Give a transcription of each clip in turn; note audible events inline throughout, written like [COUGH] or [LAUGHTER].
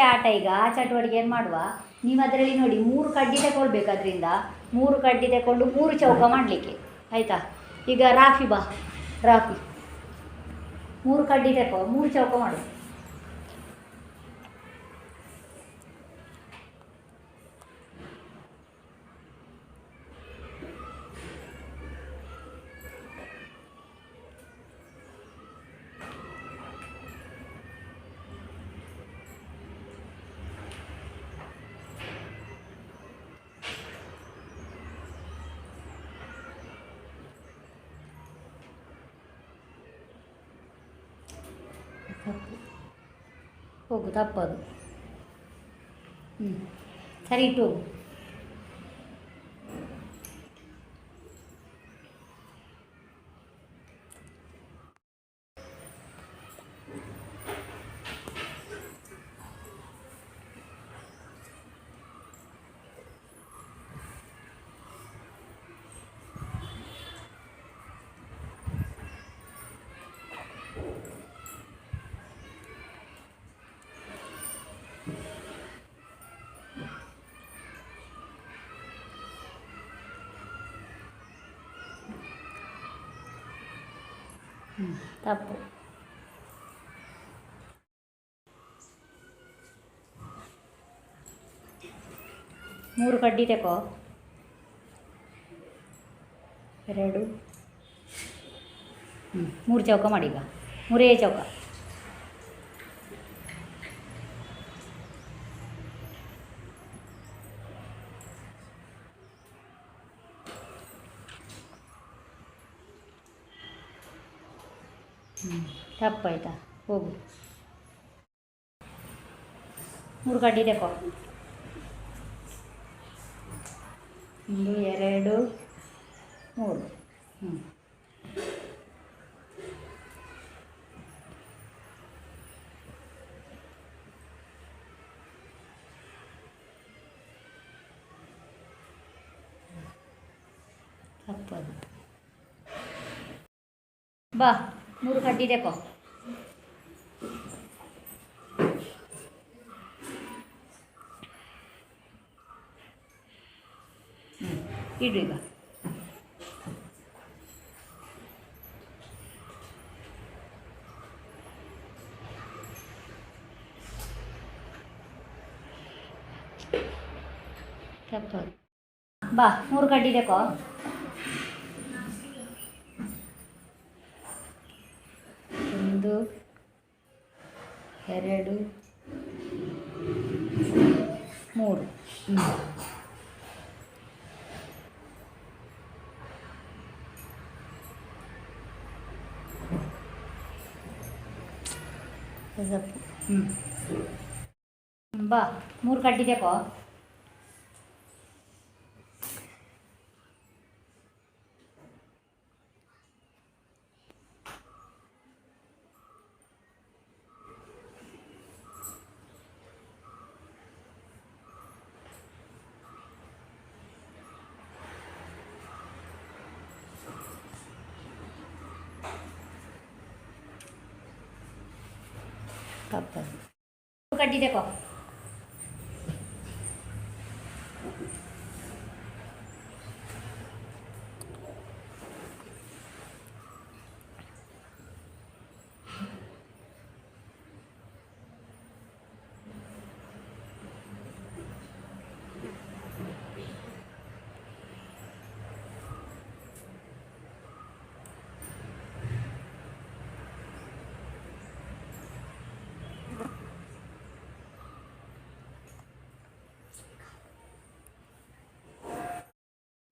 ಆಟ ಈಗ, ಆ ಚಟುವಟಿಕೆಯನ್ನು ಮಾಡುವ? ನೀವು ಅದರಲ್ಲಿ ನೋಡಿ, ಮೂರು ಕಡ್ಡಿ ತಗೊಳ್ಬೇಕು ಮೂರು ಕಡ್ಡಿ ತಗೊಂಡು ಮೂರು ಚೌಕ ಮಾಡಲಿಕ್ಕೆ. ಆಯಿತಾ? ಈಗ ರಾಫಿ ಬಾ, ರಾಫಿ. ಮೂರು ಕಡ್ಡಿ ತಗೋ, ಮೂರು ಚೌಕ ಮಾಡು. ತಪ್ಪು ಹೋಗು ತಪ್ಪದು. ಹ್ಞೂ ಸರಿ ಇಟ್ಟು ಹೋಗು. ತಪ್ಪು. ಮೂರು ಕಡ್ಡಿ ತೆಕೋ. ಎರಡು. ಹ್ಞೂ ಮೂರು ಚೌಕ ಮಾಡಿ ಈಗ ಮೂರೇ ಚೌಕ ಹ್ಞೂ ತಪ್ಪಾಯ್ತಾ ಹೋಗು ಕಡ್ಡಿ ತೆಕೋ ಒಂದು ಎರಡು ಮೂರು. ಹ್ಞೂ ತಪ್ಪದು ಬಾ ಮೂರು ಕಡ್ಡಿ ತೆಕೋ ಹ್ಞೂ ಇಡು ಈಗ ಬಾ ಮೂರು ಕಡ್ಡಿ ಬೇಕು ಒಂದು ಎರಡು ಮೂರು. ಹ್ಞೂ ಬಾ ಮೂರು ಕಡ್ಡಿ ತೆಕೋ ತಪ್ಪದು ಮೂರು ಕಡ್ಡಿ ತೆಕೋ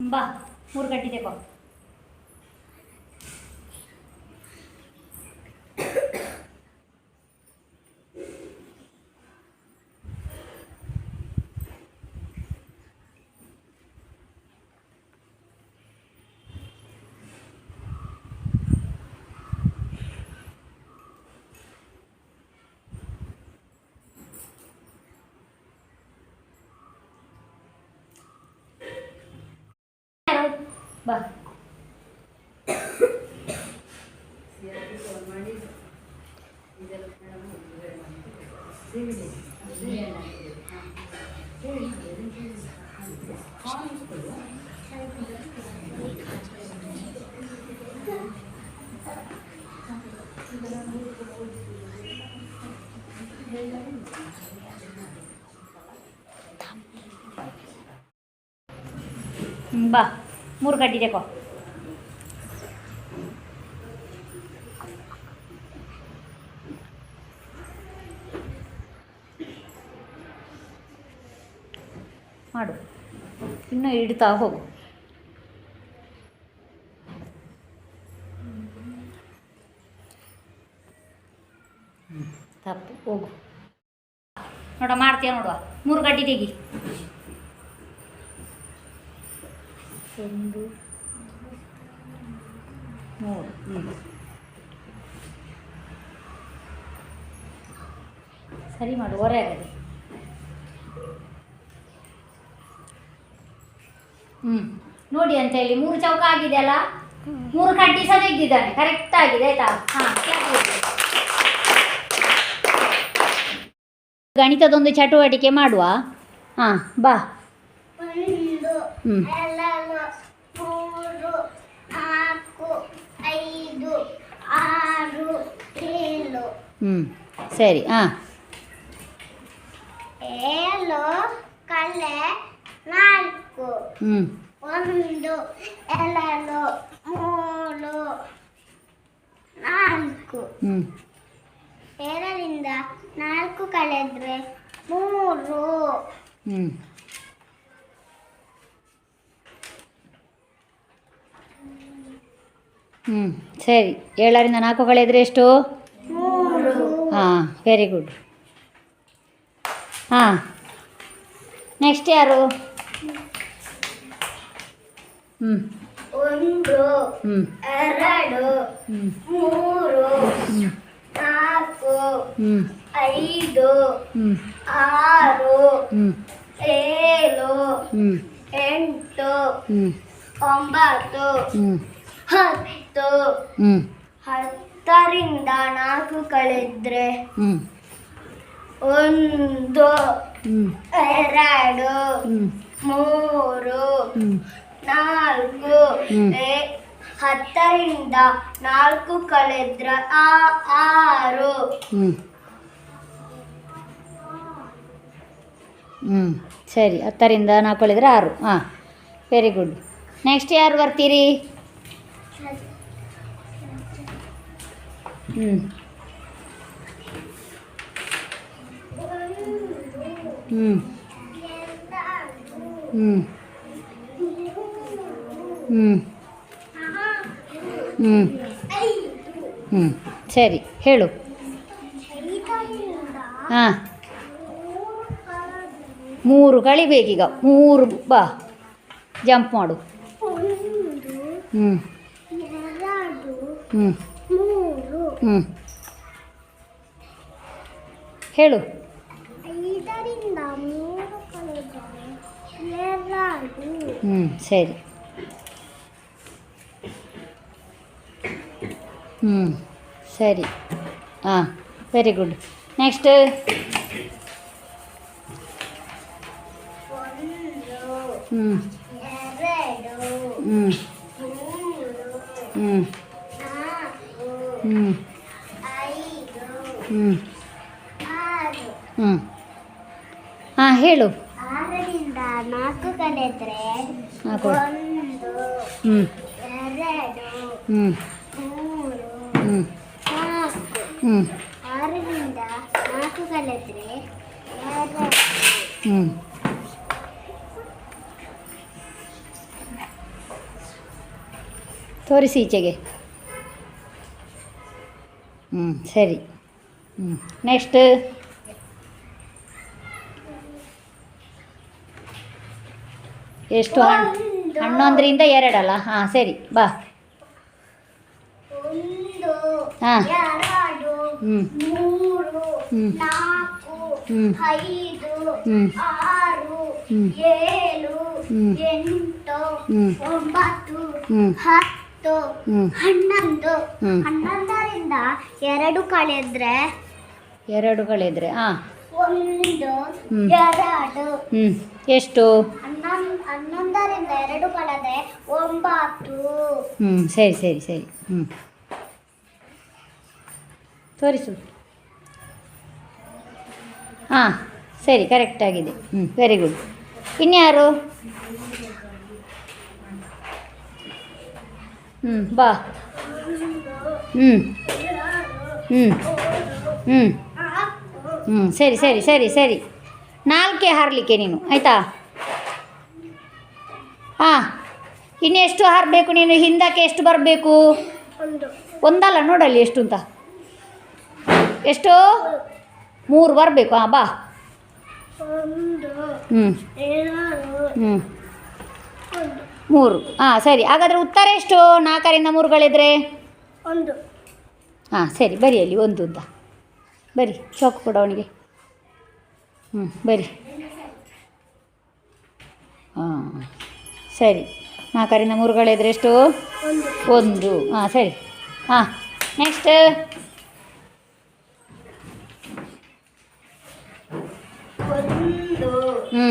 ಬಾ ಮೂರು ಕಡ್ಡಿ ತೆಕೋ ಯಾರು? ಬಾ ಫೋನ್ ಮಾಡಿ ಇದೆಲ್ಲ ಮೇಡಮ್ ಮದುವೆ ಮಾಡಿ ಹ್ಮ್, ಬಾ ಮೂರು ಕಡ್ಡಿ ತೆಕೋ ಮಾಡು ಇನ್ನೂ ಇಡ್ತಾ ಹೋಗು ಹ್ಮ್, ತಪ್ಪು ಹೋಗು ನೋಡ ಮಾಡ್ತೀಯ ನೋಡುವ ಮೂರು ಗಡ್ಡಿ ತೆಗಿ ಒಂದು. ಮೂರು ಹ್ಞೂ ಸರಿ ಮಾಡು ಹೊರೆ ಆಗಿದೆ. ಹ್ಞೂ ನೋಡಿ ಅಂತ ಹೇಳಿ ಮೂರು ಚೌಕ ಆಗಿದೆ ಅಲ್ಲ? ಮೂರು ಕಡ್ಡಿ ಸಹ ತೆಗ್ದಿದ್ದಾನೆ. ಕರೆಕ್ಟ್ ಆಗಿದೆ ಆಯ್ತಾ? ಹಾಂ ಗಣಿತದೊಂದು ಚಟುವಟಿಕೆ ಮಾಡುವ? ಹಾಂ ಬಾ. ಹ್ಞೂ ಎರಡು ಮೂರು ನಾಲ್ಕು ಐದು ಆರು ಏಳು ಹ್ಞೂ ಸರಿ ಹಾಂ ಏಳು ಕಲೆ ನಾಲ್ಕು. ಹ್ಞೂ ಒಂದು ಎರಡು ಮೂರು ನಾಲ್ಕು. ಹ್ಞೂ ಏಳರಿಂದ ನಾಲ್ಕು ಕಳೆದ್ರೆ ಮೂರು. ಹ್ಞೂ ಹ್ಞೂ ಸರಿ. ಏಳರಿಂದ ನಾಲ್ಕು ಕಳೆದರೆ ಎಷ್ಟು? ಹಾಂ. ವೆರಿ ಗುಡ್ ಹಾಂ. ನೆಕ್ಸ್ಟ್ ಯಾರು? ಹ್ಞೂ ಒಂದು ಹ್ಞೂ ಎರಡು ಮೂರು ನಾಲ್ಕು ಹ್ಞೂ ಐದು ಆರು ಏಳು ಎಂಟು ಒಂಬತ್ತು ಹತ್ತು ಹ್ಞೂ ಹತ್ತರಿಂದ ನಾಲ್ಕು ಕಳೆದ್ರೆ ಒಂದು ಎರಡು ಮೂರು ನಾಲ್ಕು ಹತ್ತರಿಂದ ನಾಲ್ಕು ಕಳೆದ್ರ ಆರು. ಹ್ಞೂ ಸರಿ ಹತ್ತರಿಂದ ನಾಲ್ಕು ಕಳೆದ್ರೆ ಆರು. ಹಾಂ. ವೆರಿ ಗುಡ್ ನೆಕ್ಸ್ಟ್ ಯಾರು ಬರ್ತೀರಿ? ಹ್ಞೂ ಹ್ಞೂ ಹ್ಞೂ ಹ್ಞೂ ಹ್ಞೂ ಹ್ಞೂ ಸರಿ ಹೇಳು. ಹಾಂ. ಮೂರು ಕಳಿಬೇಕೀಗ ಮೂರು ಬಾ. ಜಂಪ್ ಮಾಡು. ಹ್ಞೂ ಹ್ಞೂ ಹ್ಞೂ ಹೇಳು ಐದರಿಂದ ಮೂರು ಕಳೆದರೆ ಎರಡು ಹ್ಞೂ ಸರಿ ಹ್ಞೂ ಸರಿ ಹಾಂ ವೆರಿ ಗುಡ್ ನೆಕ್ಸ್ಟ್ ಹ್ಞೂ ಹ್ಞೂ ಹ್ಞೂ ಹಾಂ ಹೇಳು. ಆರರಿಂದ ನಾಲ್ಕು ಕಳೆದ್ರೆ ನಾಲ್ಕು. ಒಂದು ಹ್ಞೂ ಎರಡು ಹ್ಞೂ ಮೂರು ಹ್ಞೂ ನಾಲ್ಕು. ಹ್ಞೂ ಆರರಿಂದ ನಾಲ್ಕು ಕಳೆದ್ರೆ ಎರಡು. ಹ್ಞೂ ತೋರಿಸಿ ಈಚೆಗೆ. ಹ್ಞೂ ಸರಿ. ಹ್ಞೂ ನೆಕ್ಸ್ಟ್ ಎಷ್ಟು ಹಣ್ಣು. ಹನ್ನೊಂದರಿಂದ ಎರಡಲ್ಲ ಹಾಂ ಸರಿ ಬಾ. ಹಾಂ. ಹ್ಞೂ ಹ್ಞೂ ಹ್ಞೂ ಹ್ಞೂ ಹ್ಞೂ ಹ್ಞೂ ಹ್ಞೂ ಹ್ಮ್. ಹ್ಮ್. ಹ್ಮ್. ಹ್ಮ್. ಹ್ಮ್. ಹತ್ತು ಹ್ಮ್. ಹನ್ನೊಂದು ಹ್ಮ್. ಹನ್ನೊಂದರಿಂದ ಎರಡು ಕಳೆದ್ರೆ ಎರಡು ಕಳೆದ್ರೆ ಹಾ ಒಂದು ಹ್ಮ್. ಎರಡು ಹ್ಞೂ ಎಷ್ಟು ಹನ್ನೊಂದು ಹನ್ನೊಂದರಿಂದ ಎರಡು ಕಳೆದ್ರೆ ಒಂಬತ್ತು ಹ್ಮ್ ಸರಿ ಸರಿ ಸರಿ ಹ್ಮ್ ತೋರಿಸು ಹಾಂ ಸರಿ ಕರೆಕ್ಟಾಗಿದೆ ಹ್ಞೂ ವೆರಿ ಗುಡ್ ಇನ್ಯಾರು ಹ್ಞೂ ಬಾ. ಹ್ಞೂ ಹ್ಞೂ ಹ್ಞೂ ಹ್ಞೂ ಸರಿ ಸರಿ ಸರಿ ಸರಿ. ನಾಲ್ಕೇ ಹಾರಲಿಕ್ಕೆ ನೀನು ಆಯಿತಾ? ಹಾಂ ಇನ್ನೆಷ್ಟು ಹಾರಬೇಕು ನೀನು? ಹಿಂದಕ್ಕೆ ಎಷ್ಟು ಬರಬೇಕು? ಒಂದು. ಒಂದಲ್ಲ ನೋಡಲ್ಲಿ ಎಷ್ಟು ಅಂತ. ಎಷ್ಟು? ಮೂರು ಬರಬೇಕು ಹಾಂ ಬಾ. ಹ್ಞೂ ಹ್ಞೂ ಮೂರು. ಹಾಂ ಸರಿ. ಹಾಗಾದರೆ ಉತ್ತರ ಎಷ್ಟು? ನಾಲ್ಕರಿಂದ ಮೂರುಗಳಿದ್ರೆ? ಒಂದು. ಹಾಂ ಸರಿ. ಬರಿ ಅಲ್ಲಿ ಒಂದು ಉದ್ದ ಬರಿ ಚೌಕ್ ಕೊಡು ಅವನಿಗೆ. ಹ್ಞೂ ಬರಿ. ಹಾಂ ಸರಿ. ನಾಲ್ಕರಿಂದ ಮೂರುಗಳಿದ್ರೆ ಎಷ್ಟು? ಒಂದು. ಹಾಂ ಸರಿ. ಹಾಂ ನೆಕ್ಸ್ಟ್ ಹ್ಞೂ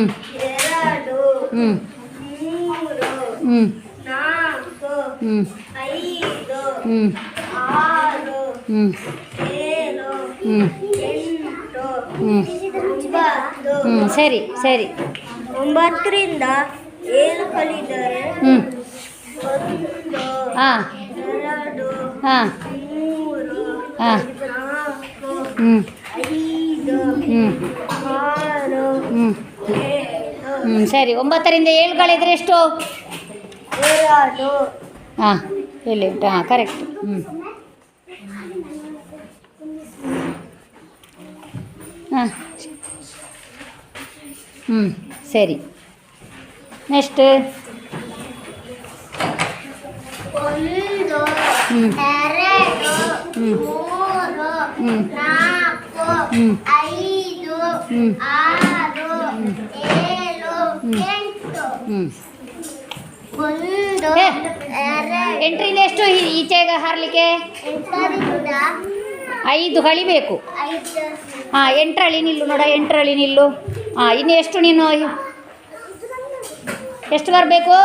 ಹ್ಞೂ ಸರಿ ಸರಿ ಒಂಬತ್ತರಿಂದ ಏಳು ಕಲಿದರೆ ಹ್ಞೂ ಒಂದು ಹಾಂ ಎರಡು ಹಾಂ ಮೂರು ಹಾಂ ನಾಲ್ಕು ಹ್ಞೂ ಐದು ಹ್ಞೂ ಆರು ಹ್ಞೂ ಏಳು ಹ್ಞೂ ಸರಿ. ಒಂಬತ್ತರಿಂದ ಏಳುಗಳಿದ್ರೆ ಎಷ್ಟು? ಹಾಂ, ಇಲ್ಲಿ ಉಂಟು. ಹಾಂ ಕರೆಕ್ಟ್ ಹ್ಞೂ ಹಾಂ. ಹ್ಞೂ ಸರಿ. ನೆಕ್ಸ್ಟ್ ಹ್ಞೂ ಹ್ಞೂ ಹ್ಞೂ ಹ್ಞೂ ಹ್ಞೂ ಒಂದು ಎಷ್ಟು ಈಚೆಗೆ ಹಾರಲಿಕ್ಕೆ? ಐದು ಹಳಿಬೇಕು ಐದು ಹಾಂ ಎಂಟ್ರಳಿ ನಿಲ್ಲು ನೋಡ ಎಂಟ್ರಳಿ ನಿಲ್ಲು. ಹಾಂ ಇನ್ನು ಎಷ್ಟು ನೀನು ಎಷ್ಟು ಬರಬೇಕು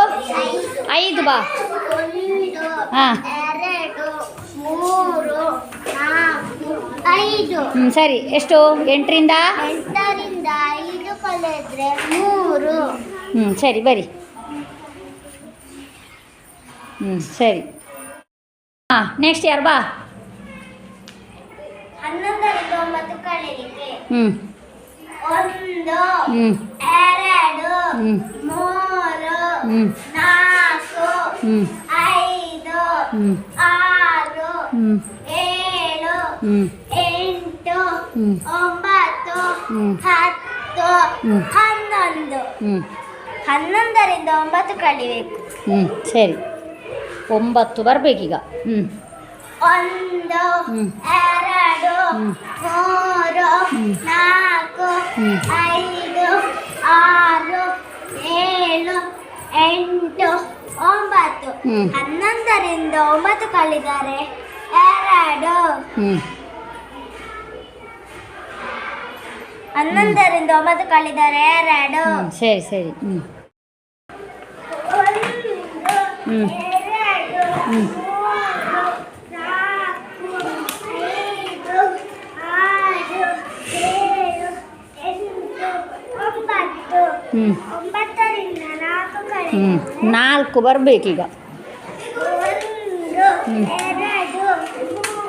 ಐದು ಬಾ. ಹಾಂ. ಹ್ಞೂ ಸರಿ. ಎಷ್ಟು? ಎಂಟರಿಂದ? ಕಳೆದ್ರೆ ಮೂರು. ಹ್ಞೂ ಸರಿ ಬರಿ. ಹ್ಞೂ ಸರಿ. ಹಾಂ ನೆಕ್ಸ್ಟ್ ಯಾರು ಬಾ? ಹನ್ನೊಂದರಿಂದ ಒಂಬತ್ತು ಹ್ಞೂ ಒಂದು ಹ್ಞೂ ಎರಡು ಹ್ಞೂ ಮೂರು ಹ್ಞೂ ನಾಲ್ಕು ಹ್ಞೂ ಐದು ಹ್ಞೂ ಆರು ಹ್ಞೂ ಏಳು ಹ್ಞೂ ಎಂಟು ಒಂಬತ್ತು ಹ್ಮ್. ಹತ್ತು. ಹನ್ನೊಂದು ಹ್ಞೂ ಹನ್ನೊಂದರಿಂದ ಒಂಬತ್ತು ಕಳಿಬೇಕು ಹ್ಞೂ ಸರಿ ಒಂಬತ್ತು ಬರಬೇಕೀಗ ಹ್ಞೂ ಒಂದು. ಎರಡು. ಮೂರು. ನಾಲ್ಕು. ಐದು ಆರು ಏಳು ಎಂಟು ಒಂಬತ್ತು ಹನ್ನೊಂದರಿಂದ ಒಂಬತ್ತು ಕಳಿದರೆ ಎರಡು ಹ್ಞೂ ಹನ್ನೊಂದರಿಂದ ಒಂಬತ್ತು ಕಳಿದರೆ ಎರಡು. ಹ್ಞೂ ಸರಿ ಸರಿ. ಹ್ಞೂ ಹ್ಞೂ ಹ್ಮ್. ಹ್ಮ್. ಹ್ಞೂ ಒಂಬತ್ತರಿಂದ ನಾಲ್ಕು ಹ್ಞೂ ನಾಲ್ಕು ಬರಬೇಕೀಗ.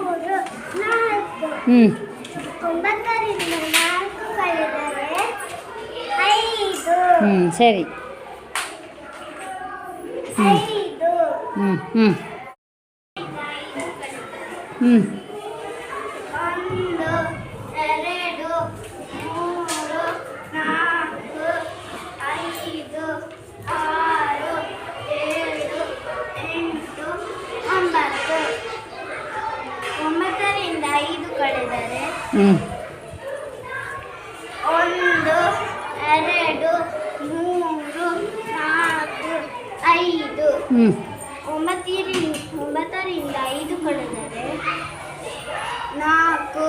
ಒಂದು ಹ್ಞೂ ಒಂಬತ್ತರಿಂದ ನಾಲ್ಕು ಕಳೆದರೆ ಐದು ಹ್ಞೂ ಸರಿ. ಹ್ಞೂ ಹ್ಞೂ ಹ್ಞೂ ಹ್ಞೂ ಒಂಬತ್ತರಿಂದ ಐದು ಕಳೆದರೆ ಹ್ಞೂ ಒಂಬತ್ತರಿಂದ ಒಂಬತ್ತರಿಂದ ಐದು ಕಳೆದರೆ ನಾಲ್ಕು.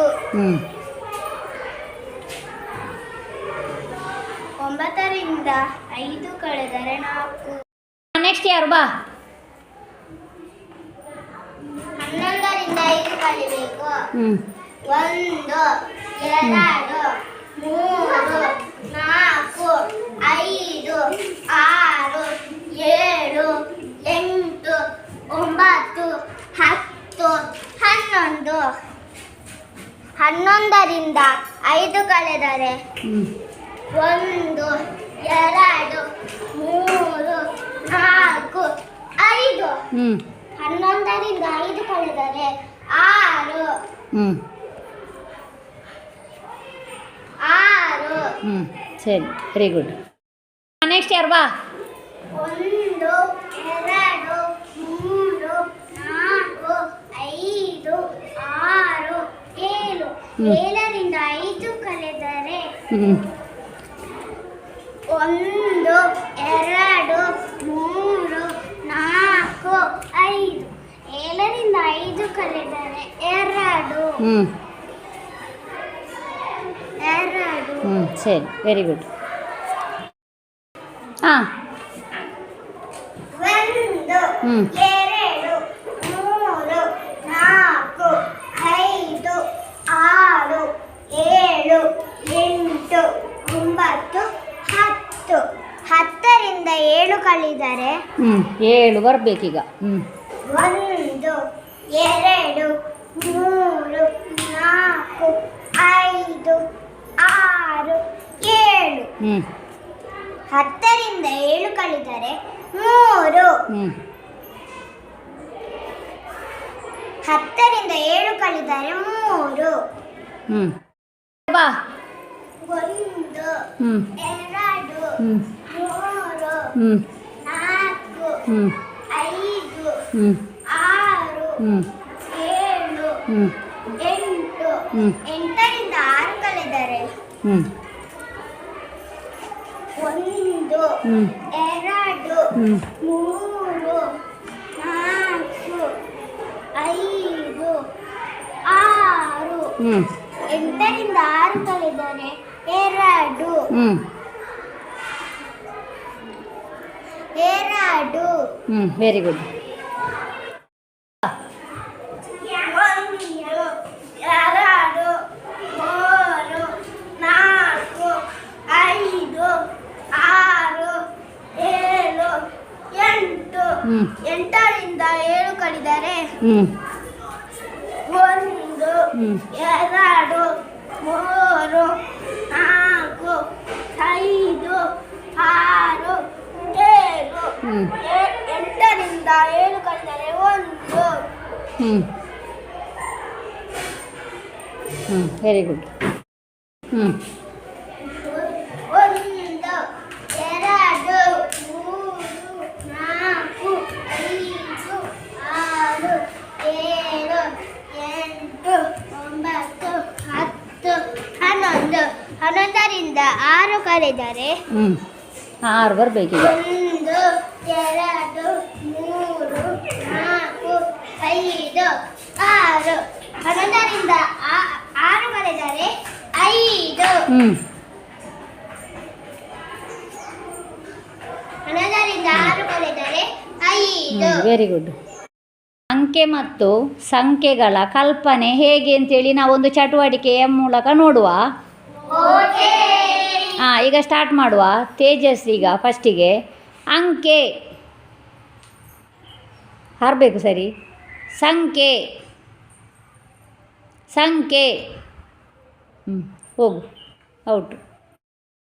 ಒಂಬತ್ತರಿಂದ ಐದು ಕಳೆದರೆ ನಾಲ್ಕು. ನೆಕ್ಸ್ಟ್ ಯಾರು ಬಾ? ಹನ್ನೊಂದರಿಂದ ಐದು ಕಳಿಬೇಕು ಒಂದು ಎರಡು ಮೂರು ನಾಲ್ಕು ಐದು ಆರು ಏಳು ಒಂಬತ್ತು ಹತ್ತು ಹನ್ನೊಂದು. ಹನ್ನೊಂದರಿಂದ ಐದು ಕಳೆದರೆ ಒಂದು ಎರಡು ಮೂರು ನಾಲ್ಕು ಐದು. ಹನ್ನೊಂದರಿಂದ ಐದು ಕಳೆದರೆ ಆರು. ಆರು. ಸರಿ ವೆರಿ ಗುಡ್ ನೆಕ್ಸ್ಟ್ ಯಾರು ಬಾ? ಒಂದು ಎರಡು ಮೂರು ನಾಲ್ಕು ಐದು ಆರು ಏಳು ಹ್ಮ್. ಏಳರಿಂದ ಐದು ಕಳೆದರೆ ಒಂದು ಎರಡು ಮೂರು ನಾಲ್ಕು ಐದು. ಏಳರಿಂದ ಐದು ಕಳೆದರೆ ಎರಡು. ಹ್ಞೂ ಎರಡು. ಹ್ಞೂ ಸರಿ ವೆರಿ ಗುಡ್ ಹಾಂ. ಒಂದು. ಎರಡು ಮೂರು ನಾಲ್ಕು ಐದು ಆರು ಏಳು ಎಂಟು ಒಂಬತ್ತು ಹತ್ತು. ಹತ್ತರಿಂದ ಏಳು ಕಳಿದರೆ ಹ್ಞೂ ಏಳು ಬರಬೇಕೀಗ. ಹ್ಞೂ ಒಂದು ಎರಡು ಮೂರು ನಾಲ್ಕು ಐದು ಆರು ಏಳು. ಹ್ಞೂ ಹತ್ತರಿಂದ ಏಳು ಕಳೆದರೆ ಮೂರು. ಹ್ಞೂ ಹತ್ತರಿಂದ ಏಳು ಕಳೆದರೆ ಮೂರು. ಬಾ. ಒಂದು ಎರಡು ಹ್ಞೂ ಮೂರು ಹ್ಞೂ ನಾಲ್ಕು ಐದು ಆರು ಏಳು ಎಂಟು ಎಂಟರಿಂದ ಆರು ಕಳೆದರೆ ಹ್ಞೂ ಒಂದು ಎರಡು ಮೂರು ಐದು ಆರು. ಎಂಟರಿಂದ ಆರು ಕಳೆದರೆ ಎರಡು. ಎರಡು. ವೆರಿ ಗುಡ್ ಒಂದು ಎರಡು ಮೂರು ನಾಲ್ಕು ಐದು ಆರು ಏಳು ಎಂಟು ಹ್ಞೂ ಎಂಟರಿಂದ ಏಳು ಕಳೆದರೆ ಹ್ಞೂ ಒಂದು ಹ್ಮ್. ಎರಡು ಮೂರು ನಾಲ್ಕು ಐದು ಆರು ಏಳು ಹ್ಮ್. ಎ- ಎಂಟರಿಂದ ಏಳು ಕಳೆದರೆ ಒಂದು ಹ್ಞೂ ಹ್ಞೂ ವೆರಿ ಗುಡ್ ಹ್ಞೂ ಒಂದು ಎರಡು ಮೂರು ನಾಲ್ಕು ಐದು ಆರು ಏಳು ಎಂಟು ಒಂಬತ್ತು ಹತ್ತು ಹನ್ನೊಂದು ಹನ್ನೊಂದರಿಂದ ಆರು ಕಲಿದರೆ ಹ್ಞೂ ಆರು ಬರಬೇಕು ಒಂದು ಎರಡು ಮೂರು ನಾಲ್ಕು ಐದು ಆರು. ಹನ್ನೊಂದರಿಂದ ಆರು ಕಲಿದರೆ ಐದು. ಹ್ಞೂ ಹನ್ನೊಂದರಿಂದ ಆರು ಕಲಿದರೆ ಐದು. ವೆರಿ ಗುಡ್ ಸಂಖ್ಯೆ ಮತ್ತು ಸಂಖ್ಯೆಗಳ ಕಲ್ಪನೆ ಹೇಗೆ ಅಂತೇಳಿ ನಾವೊಂದು ಚಟುವಟಿಕೆಯ ಮೂಲಕ ನೋಡುವ. ಹಾಂ ಈಗ ಸ್ಟಾರ್ಟ್ ಮಾಡುವ. ತೇಜಸ್ ಈಗ ಫಸ್ಟಿಗೆ ಅಂಕೆ. ಹಾರಬೇಕು ಸರಿ. ಸಂಖ್ಯೆ ಸಂಖ್ಯೆ ಹ್ಞೂ ಹೋಗು. ಔಟು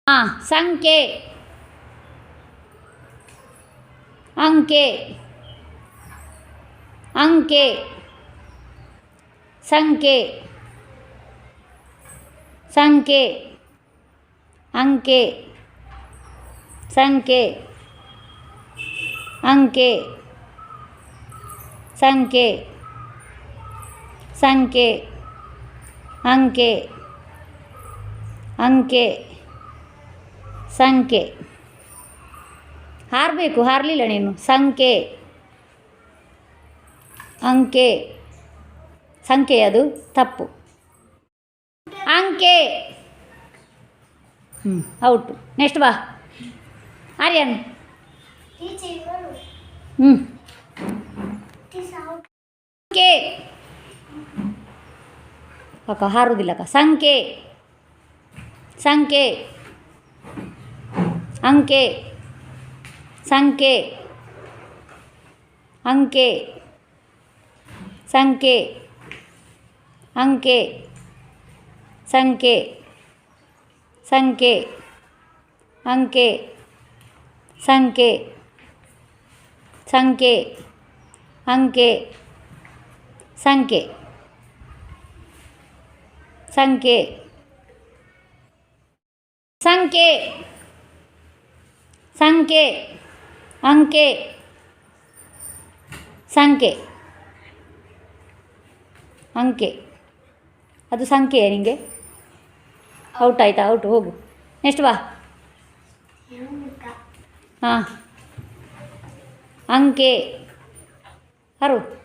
ಹಾಂ ಸಂಖ್ಯೆ ಅಂಕೆ. ಅಂಕೆ. ಸಂಖ್ಯೆ ಸಂಖ್ಯೆ ಅಂಕೆ. ಸಂಖ್ಯೆ ಅಂಕೆ. ಸಂಖ್ಯೆ ಸಂಖ್ಯೆ ಅಂಕೆ. ಅಂಕೆ. ಸಂಖ್ಯೆ ಹಾರಬೇಕು, ಹಾರಲಿಲ್ಲ ನೀನು. ಸಂಖ್ಯೆ ಅಂಕೆ. ಸಂಖ್ಯೆ ಅದು ತಪ್ಪು. ಅಂಕೆ. ಹ್ಞೂ ಔಟು ನೆಕ್ಸ್ಟ್ ಬಾ. ಆರ್ಯನ್. ಹ್ಞೂ ಟೀಚರ್ ಸಂಖ್ಯೆ ಅಕ್ಕ ಹಾರುವುದಿಲ್ಲಕ್ಕ ಸಂಖ್ಯೆ ಸಂಖ್ಯೆ ಅಂಕೆ. ಸಂಖ್ಯೆ ಅಂಕೆ. ಸಂಖ್ಯೆ ಅಂಕೆ. ಸಂಖ್ಯೆ ಸಂಖ್ಯೆ ಅಂಕೆ ಸಂಖ್ಯೆ ಸಂಖ್ಯೆ ಅಂಕೆ ಸಂಖ್ಯೆ ಸಂಖ್ಯೆ ಸಂಖ್ಯೆ ಸಂಖ್ಯೆ ಅಂಕೆ ಸಂಖ್ಯೆ ಅಂಕೆ. ಅದು ಸಂಖ್ಯೆಯ ನಿಮಗೆ ಔಟ್ ಆಯ್ತಾ? ಔಟ್ ಹೋಗು. ನೆಕ್ಸ್ಟ್ ಬಾ. ಹಾಂ. ಅಂಕೆ. ಹರು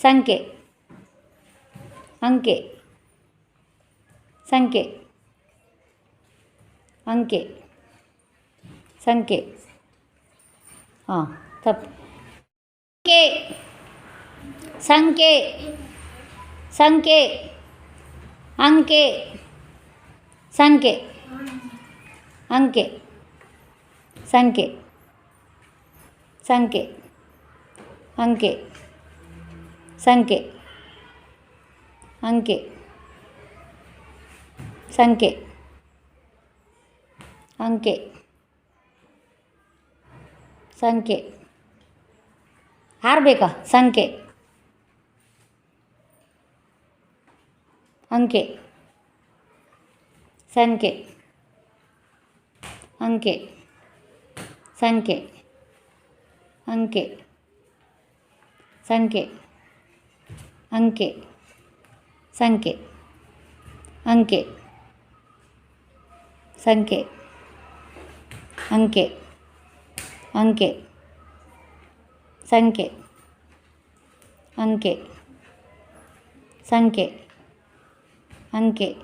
ಸಂಖ್ಯೆ ಅಂಕೆ. ಸಂಖ್ಯೆ ಅಂಕೆ. ಸಂಖ್ಯೆ ಹಾಂ, ತಪ್ಪು. ಸಂಖ್ಯೆ ಸಂಖ್ಯೆ ಸಂಖ್ಯೆ ಅಂಕೆ. ಸಂಖ್ಯೆ ಅಂಕೆ. ಸಂಖ್ಯೆ ಸಂಖ್ಯೆ ಅಂಕೆ. ಸಂಖ್ಯೆ ಅಂಕೆ. ಸಂಖ್ಯೆ ಅಂಕೆ. ಸಂಖ್ಯೆ ಹಾರಬೇಕಾ? ಸಂಖ್ಯೆ ಅಂಕೆ ಸಂಖ್ಯೆ ಅಂಕೆ ಸಂಖ್ಯೆ ಅಂಕೆ ಸಂಖ್ಯೆ ಅಂಕೆ ಸಂಖ್ಯೆ ಅಂಕೆ ಸಂಖ್ಯೆ ಅಂಕೆ ಅಂಕೆ ಸಂಖ್ಯೆ ಅಂಕೆ ಸಂಖ್ಯೆ ಅಂಕೆ.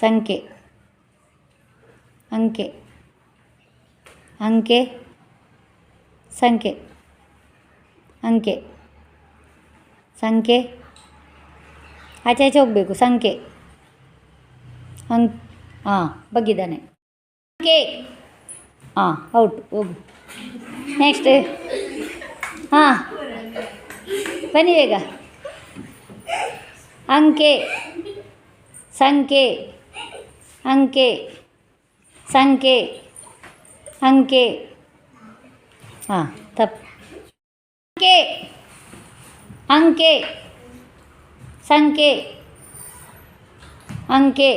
ಸಂಖ್ಯೆ ಅಂಕೆ. ಅಂಕೆ. ಸಂಖ್ಯೆ ಅಂಕೆ. ಸಂಖ್ಯೆ ಆಚೆ ಆಚೆ ಹೋಗಬೇಕು ಸಂಖ್ಯೆ ಅಂ ಹಾಂ ಬಗ್ಗಿದ್ದಾನೆ. ಅಂಕೆ. ಹಾಂ ಔಟ್, ಹೋಗು. ನೆಕ್ಸ್ಟ್ ಹಾಂ. ಬನ್ನಿ ಬೇಗ. ಅಂಕೆ ಸಂಖ್ಯೆ ಅಂಕೆ ಸಂಖ್ಯೆ ಅಂಕೆ ಹಾಂ ತಪ್ಪು ಅಂಕೆ ಅಂಕೆ ಸಂಖ್ಯೆ ಅಂಕೆ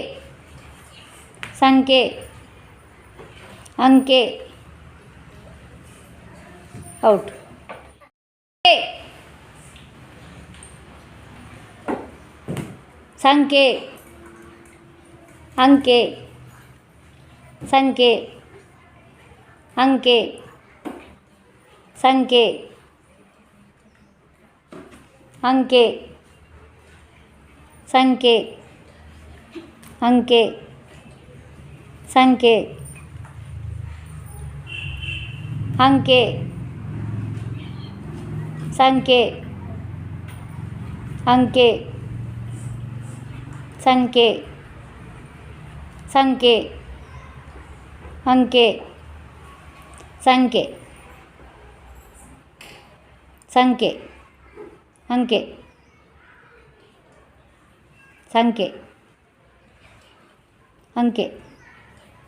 ಸಂಖ್ಯೆ ಅಂಕೆ ಔಟ್ ಸಂಖ್ಯೆ ಅಂಕೆ ಸಂಖ್ಯೆ ಅಂಕೆ ಸಂಖ್ಯೆ ಅಂಕೆ ಸಂಖ್ಯೆ ಅಂಕೆ ಸಂಖ್ಯೆ ಅಂಕೆ ಸಂಖ್ಯೆ ಅಂಕೆ ಸಂಖ್ಯೆ ಸಂಖ್ಯೆ ಅಂಕೆ ಸಂಖ್ಯೆ ಸಂಖ್ಯೆ ಅಂಕೆ ಸಂಖ್ಯೆ ಅಂಕೆ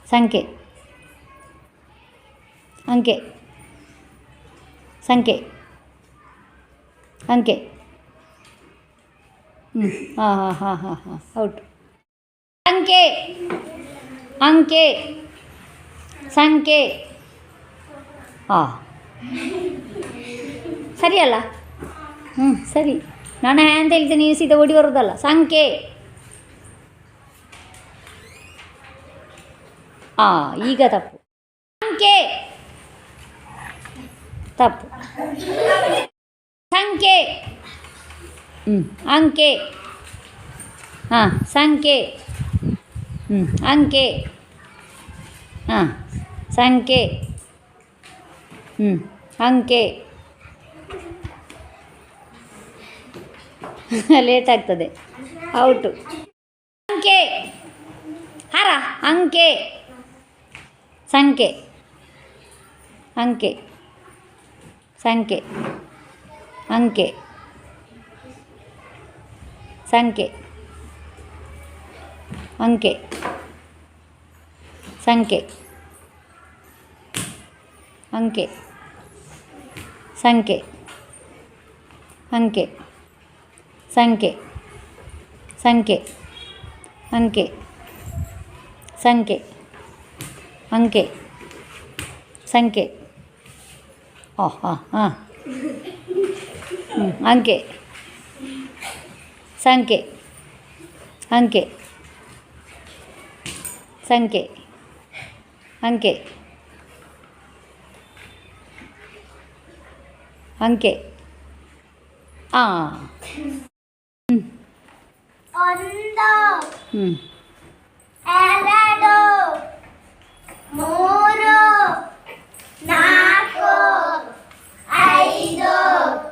ಸಂಖ್ಯೆ ಅಂಕೆ ಸಂಖ್ಯೆ ಅಂಕೆ ಹ್ಞೂ ಹಾಂ ಹಾಂ ಹಾಂ ಹಾಂ ಹಾಂ. ಔಟ್ ಅಂಕೆ ಅಂಕೆ. ಸಂಖ್ಯೆ ಹಾಂ ಸರಿಯಲ್ಲ? ಹ್ಞೂ ಸರಿ. ನಾನು ಹ್ಯಾ ಅಂತ ಹೇಳ್ತೀನಿ ನೀವು ಸೀದಾ ಓಡಿ ಬರೋದಲ್ಲ. ಸಂಖ್ಯೆ ಹಾಂ ಈಗ ತಪ್ಪು. ಸಂಖ್ಯೆ ತಪ್ಪು. ಸಂಖ್ಯೆ ಹ್ಞೂ ಅಂಕೆ. ಹಾಂ ಸಂಖ್ಯೆ ಹ್ಞೂ ಅಂಕೆ. ಹಾಂ ಸಂಖ್ಯೆ ಹ್ಞೂ ಅಂಕೆ. [LAUGHS] ಲೇಟ್ ಆಗ್ತದೆ. ಔಟು ಅಂಕೆ. ಹರ, ಅಂಕೆ. ಸಂಖ್ಯೆ ಅಂಕೆ. ಸಂಖ್ಯೆ ಅಂಕೆ. ಸಂಖ್ಯೆ. ಅಂಕೆ. ಸಂಖ್ಯೆ. ಅಂಕೆ. ಸಂಖ್ಯೆ. ಅಂಕೆ. ಸಂಖ್ಯೆ. ಸಂಖ್ಯೆ. ಅಂಕೆ. ಸಂಖ್ಯೆ. ಅಂಕೆ. ಸಂಖ್ಯೆ. ಓ ಹಾಂ ಹಾಂ ಅಂಕೆ. ಸಂಖ್ಯೆ. ಅಂಕೆ. ಸಂಖ್ಯೆ. ಅಂಕೆ. ಅಂಕೆ. ಆ. ಒಂದು. ಹ್ಞೂ ಎರಡು. ಮೂರು. ನಾಲ್ಕು. ಐದು.